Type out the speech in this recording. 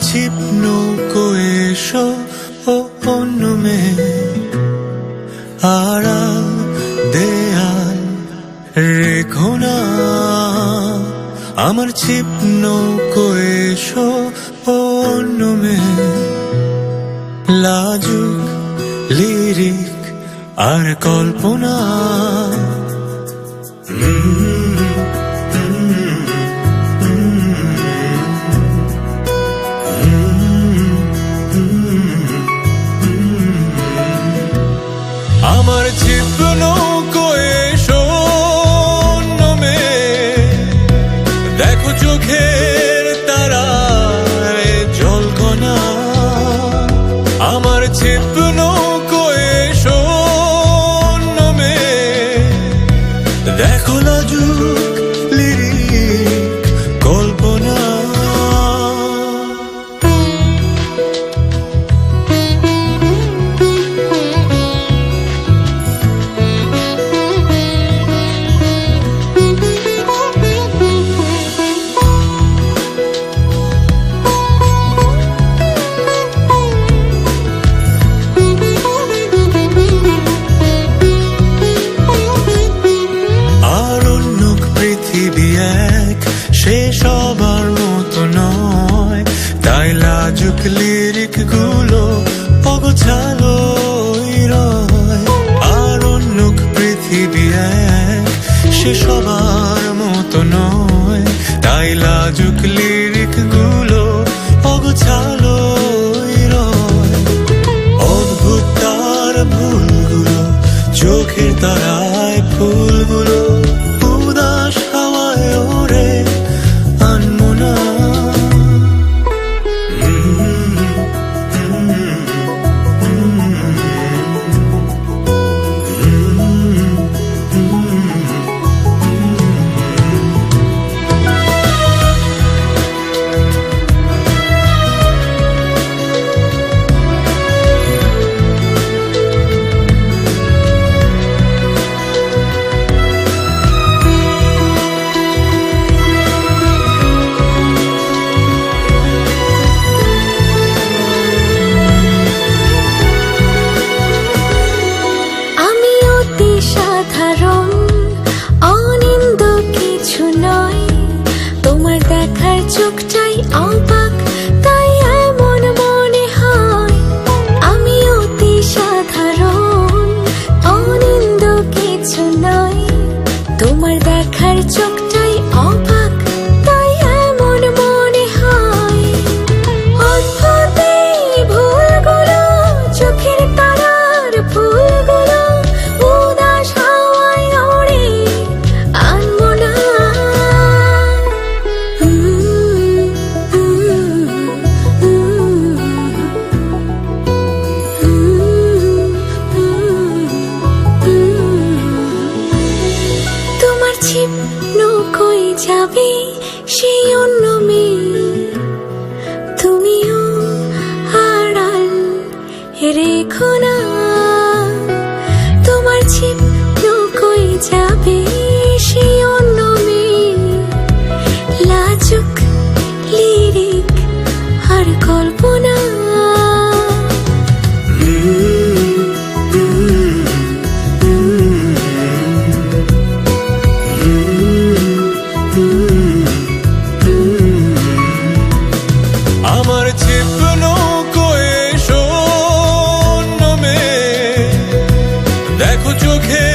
ছিপ নৌকো এসো, ও অন্য মেয়ে আড়াল দেয়াল রেখো না। আমার ছিপ নৌকো এসো, ও অন্য লাজুক, লিরিক আর কল্পনা। আমার সে সবার মতো নয়। তাই লাজুক লিরিকগুলো অগোছালো অদ্ভুত তার ভুলগুলো চোখের তারায় সাধারণ অনিন্দ কিছু নয়। তোমার দেখার চোখটাই অবাক, তাই এমন মনে হয়। আমি অতি সাধারণ, অনিন্দ কিছু নয়। তোমার দেখার চোখটাই অবাক। যাবে সেই অন্য মেয়ে। তুমিও আড়াল রেখো না। তোমার ছিপ নৌকোই যাবে? çok hep